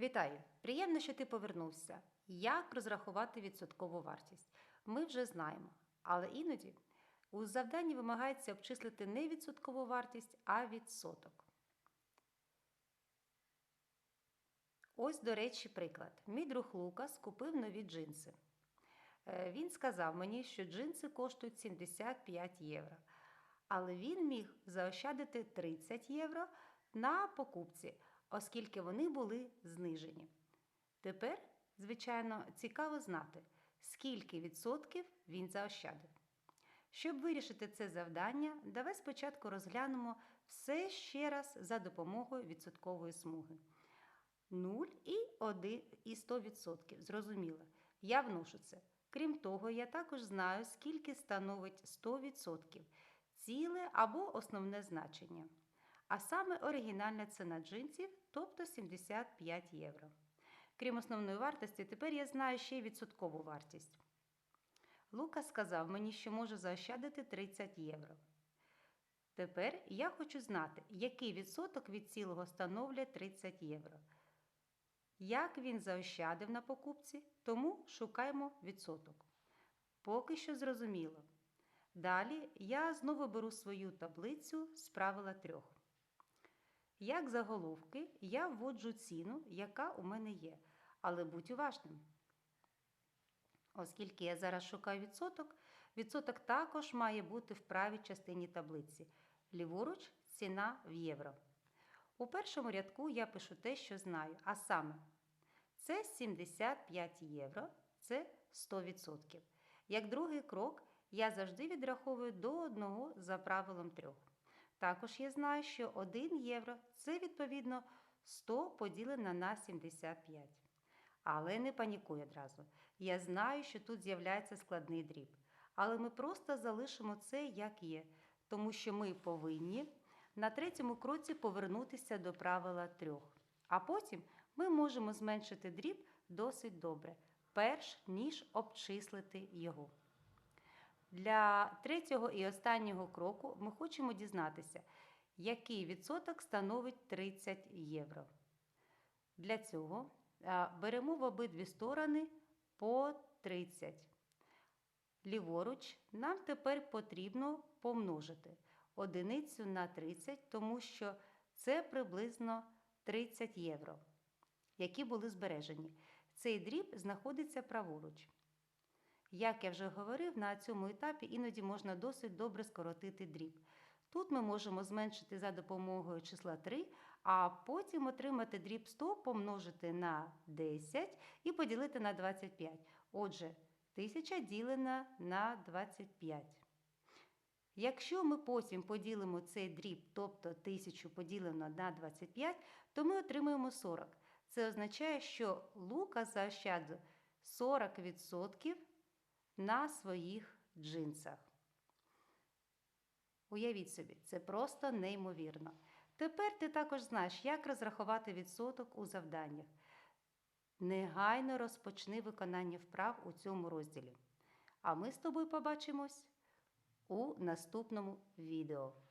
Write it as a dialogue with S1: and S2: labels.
S1: Вітаю! Приємно, що ти повернувся. Як розрахувати відсоткову вартість? Ми вже знаємо, але іноді у завданні вимагається обчислити не відсоткову вартість, а відсоток. Ось, до речі, приклад. Мій друг Лукас купив нові джинси. Е, Він сказав мені, що джинси коштують 75 євро, але він міг заощадити 30 євро на покупці, оскільки вони були знижені. Тепер, звичайно, цікаво знати, скільки відсотків він заощадив. Щоб вирішити це завдання, давай спочатку розглянемо все ще раз за допомогою відсоткової смуги. 0 і 1 і 100%. Зрозуміло. Я вношу це. Крім того, я також знаю, скільки становить 100%, ціле або основне значення. А саме оригінальна ціна джинсів, тобто 75 євро. Крім основної вартості, тепер я знаю ще й відсоткову вартість. Лука сказав мені, що може заощадити 30 євро. Тепер я хочу знати, який відсоток від цілого становлять 30 євро. Як він заощадив на покупці, тому шукаємо відсоток. Поки що зрозуміло. Далі я знову беру свою таблицю з правила трьох. Як заголовки, я вводжу ціну, яка у мене є, але будь уважним. Оскільки я зараз шукаю відсоток, відсоток також має бути в правій частині таблиці. Ліворуч ціна в євро. У першому рядку я пишу те, що знаю, а саме це 75 євро, це 100%. Як другий крок, я завжди відраховую до одного за правилом трьох. Також я знаю, що 1 євро це відповідно 100 поділено на 75. Але не панікуй одразу. Я знаю, що тут з'являється складний дріб. Але ми просто залишимо це як є, тому що ми повинні на третьому кроці повернутися до правила трьох. А потім ми можемо зменшити дріб досить добре, перш ніж обчислити його. Для третього і останнього кроку ми хочемо дізнатися, який відсоток становить 30 євро. Для цього беремо в обидві сторони по 30. Ліворуч нам тепер потрібно помножити одиницю на 30, тому що це приблизно 30 євро, які були збережені. Цей дріб знаходиться праворуч. Як я вже говорив, на цьому етапі іноді можна досить добре скоротити дріб. Тут ми можемо зменшити за допомогою числа 3, а потім отримати дріб 100, помножити на 10 і поділити на 25. Отже, 1000 ділена на 25. Якщо ми потім поділимо цей дріб, тобто 1000 поділено на 25, то ми отримаємо 40. Це означає, що Лука заощадив 40% на своїх джинсах. Уявіть собі, це просто неймовірно. Тепер ти також знаєш, як розрахувати відсоток у завданнях. Негайно розпочни виконання вправ у цьому розділі. А ми з тобою побачимось у наступному відео.